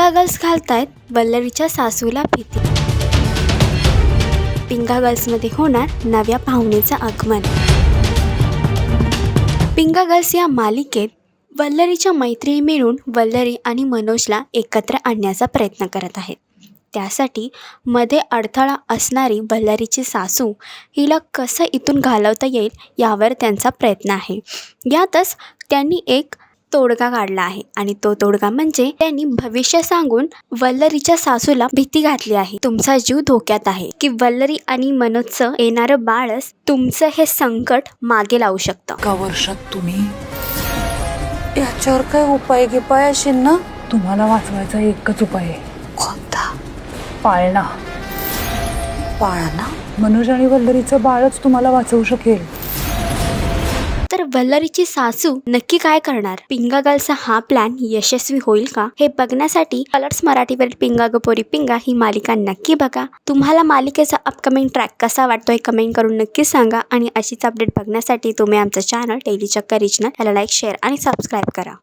पिंगा girls घालतायत वल्लरीच्या सासूला भीती पिंगा गर्ल्समध्ये होणार नव्या पाहुणेचं आगमन. पिंगा गर्ल्स या मालिकेत वल्लरीच्या मैत्रिणी मिळून वल्लरी आणि मनोजला एकत्र आणण्याचा प्रयत्न करत आहेत. त्यासाठी मध्ये अडथळा असणारी वल्लरीची सासू हिला कसं इथून घालवता येईल यावर त्यांचा प्रयत्न आहे. यातच त्यांनी एक तोडगा काढला आहे. आणि तो तोडगा म्हणजे त्यांनी भविष्य सांगून वल्लरीच्या सासूला भीती घातली आहे. तुमचा जीव धोक्यात आहे. की वल्लरी आणि मनोजचं येणारं बाळच तुमचं हे संकट मागे लावू शकतं. वर्षात तुम्ही याच्यावर काय उपाय गिपाय असेल ना? तुम्हाला वाचवायचा एकच उपाय आहे. कोणता? पाळणा. पाळणा? मनोज आणि वल्लरीचं बाळच तुम्हाला वाचवू शकेल. तर वल्लरीची सासू नक्की काय करणार? पिंगा गर्लचा हा प्लॅन यशस्वी होईल का? हे बघण्यासाठी कलर्स मराठीवरील पिंगा गपोरी पिंगा ही मालिका नक्की बघा. तुम्हाला मालिकेचा अपकमिंग ट्रॅक कसा वाटतोय कमेंट करून नक्की सांगा आणि अशीच अपडेट बघण्यासाठी तुम्ही आमचं चॅनल डेली चक्कर रिजनल याला लाईक शेअर आणि सबस्क्राईब करा.